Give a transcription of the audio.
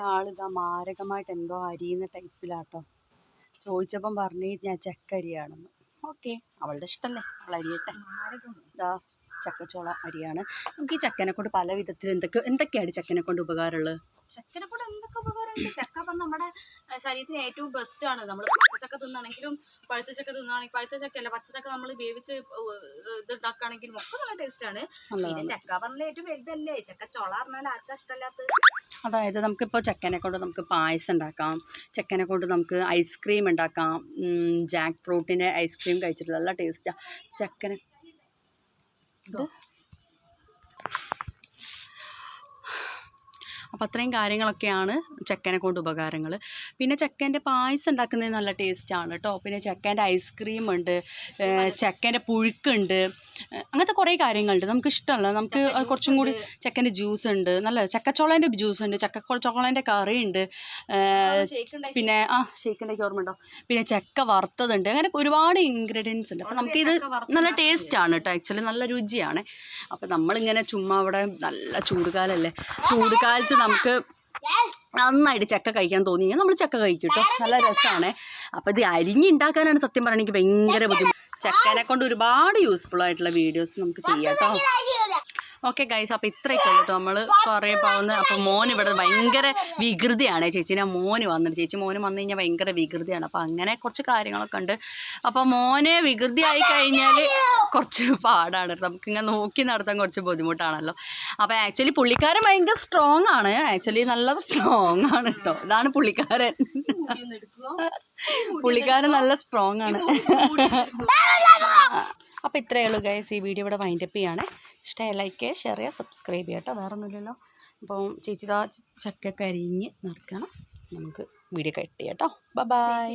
ഒരാളിതാ മാരകമായിട്ട് എന്തോ അരിയുന്ന ടൈപ്പിലാട്ടോ. ചോദിച്ചപ്പം പറഞ്ഞു ഞാൻ ചക്കരിയാണെന്ന്. ഓക്കെ അവളുടെ ഇഷ്ടല്ലേ? അവൾ അരിയട്ടെ. ഇതാ ചക്കച്ചോള അരിയാണ്. നമുക്ക് ഈ ചക്കനെ കൊണ്ട് പല വിധത്തിൽ എന്തൊക്കെ എന്തൊക്കെയാണ് ചക്കനെ കൊണ്ട് ഉപകാരമുള്ളത്? ചക്കനെ കൂടെ എന്തൊക്കെ ഉപകാരമുണ്ട്? ചക്ക പറഞ്ഞ നമ്മുടെ ശരീരത്തിന് ഏറ്റവും ബെസ്റ്റ് ആണ്. നമ്മൾ പച്ചച്ചക്ക തിന്നാണെങ്കിലും പഴുത്ത ചക്ക തിന്നാണെങ്കിൽ പഴുത്ത ചക്ക അല്ല പച്ചച്ചക്ക നമ്മൾ വേവിച്ച് ഇത് ഉണ്ടാക്കുകയാണെങ്കിലും ഒക്കെ നല്ല ടേസ്റ്റ് ആണ്. പിന്നെ ചക്ക പറഞ്ഞാൽ ഏറ്റവും വലുതല്ലേ? ചക്ക ചൊള പറഞ്ഞാൽ ആർക്കാ ഇഷ്ടമല്ലാത്തത്? അതായത് നമുക്കിപ്പോൾ ചക്കനെ കൊണ്ട് നമുക്ക് പായസം ഉണ്ടാക്കാം. ചക്കനെ കൊണ്ട് നമുക്ക് ഐസ്ക്രീം ഉണ്ടാക്കാം. ജാക്ക് ഫ്രൂട്ടിന്റെ ഐസ്ക്രീം കഴിച്ചിട്ടുള്ള നല്ല ടേസ്റ്റാണ് ചക്കനെ അപ്പോൾ അത്രയും കാര്യങ്ങളൊക്കെയാണ് ചക്കനെ കൊണ്ട് ഉപകാരങ്ങൾ പിന്നെ ചക്കേന്റെ പായസം ഉണ്ടാക്കുന്നത് നല്ല ടേസ്റ്റാണ് കേട്ടോ പിന്നെ ചക്കേന്റെ ഐസ്ക്രീം ഉണ്ട് ചക്കേന്റെ പുഴുക്കുണ്ട് അങ്ങനത്തെ കുറേ കാര്യങ്ങളുണ്ട്. നമുക്ക് ഇഷ്ടമല്ല. നമുക്ക് കുറച്ചും കൂടി ചക്കന്റെ ജ്യൂസ് ഉണ്ട്. നല്ല ചക്കച്ചോളേന്റെ ജ്യൂസ് ഉണ്ട് ചക്കച്ചോളേന്റെ കറി ഉണ്ട് പിന്നെ ആ ഷേക്കിന്റെയൊക്കെ ഓർമ്മ ഉണ്ടോ? പിന്നെ ചക്ക വറുത്തതുണ്ട്. അങ്ങനെ ഒരുപാട് ഇൻഗ്രീഡിയൻസ് ഉണ്ട്. അപ്പോൾ നമുക്കിത് നല്ല ടേസ്റ്റാണ് കേട്ടോ ആക്ച്വലി നല്ല രുചിയാണ്. അപ്പോൾ നമ്മളിങ്ങനെ ചുമ്മാ അവിടെ നല്ല ചൂടുകാലല്ലേ? ചൂടുകാലത്ത് നമുക്ക് നന്നായിട്ട് ചക്ക കഴിക്കാൻ തോന്നി. കഴിഞ്ഞാൽ നമ്മൾ ചക്ക കഴിക്കും കേട്ടോ നല്ല രസമാണ് അപ്പോൾ ഇത് അരിഞ്ഞുണ്ടാക്കാനാണ് സത്യം പറഞ്ഞാൽ എനിക്ക് ഭയങ്കര ബുദ്ധിമുട്ട് ചക്കനെ കൊണ്ട് ഒരുപാട് യൂസ്ഫുൾ ആയിട്ടുള്ള വീഡിയോസ് നമുക്ക് ചെയ്യാം കേട്ടോ ഓക്കെ ഗൈസ് അപ്പോൾ ഇത്രയൊക്കെ ഉള്ളൂ കേട്ടോ നമ്മൾ കുറേ പോകുന്നത് അപ്പോൾ മോൻ ഇവിടെ ഭയങ്കര വികൃതിയാണ് ചേച്ചീനെ മോന് വന്നിട്ട് ചേച്ചി മോന് വന്നു കഴിഞ്ഞാൽ ഭയങ്കര വികൃതിയാണ്. അപ്പോൾ അങ്ങനെ കുറച്ച് കാര്യങ്ങളൊക്കെ ഉണ്ട്. അപ്പോൾ മോനെ വികൃതി ആയി കഴിഞ്ഞാൽ കുറച്ച് പാടാണ് നമുക്ക് ഇങ്ങനെ നോക്കി നടത്താൻ കുറച്ച് ബുദ്ധിമുട്ടാണല്ലോ. അപ്പോൾ ആക്ച്വലി പുള്ളിക്കാരൻ ഭയങ്കര സ്ട്രോങ് ആണ്. ആക്ച്വലി നല്ല സ്ട്രോങ് ആണ് കേട്ടോ ഇതാണ് പുള്ളിക്കാരൻ. പുള്ളിക്കാരൻ നല്ല സ്ട്രോങ് ആണ്. അപ്പോൾ ഇത്രയേ ഉള്ളൂ ഗൈസ് ഈ വീഡിയോ ഇവിടെ വൈൻഡപ്പ് ചെയ്യാണ്. ഇഷ്ടമായി ലൈക്ക് ചെയ്യുക ഷെയർ ചെയ്യുക സബ്സ്ക്രൈബ് ചെയ്യുക കേട്ടോ. അപ്പോൾ ചേച്ചി ഇതാ ചക്കൊക്കെ അരിഞ്ഞ് നടക്കണം. നമുക്ക് വീഡിയോ കട്ട് ചെയ്യാം കേട്ടോ. ബൈ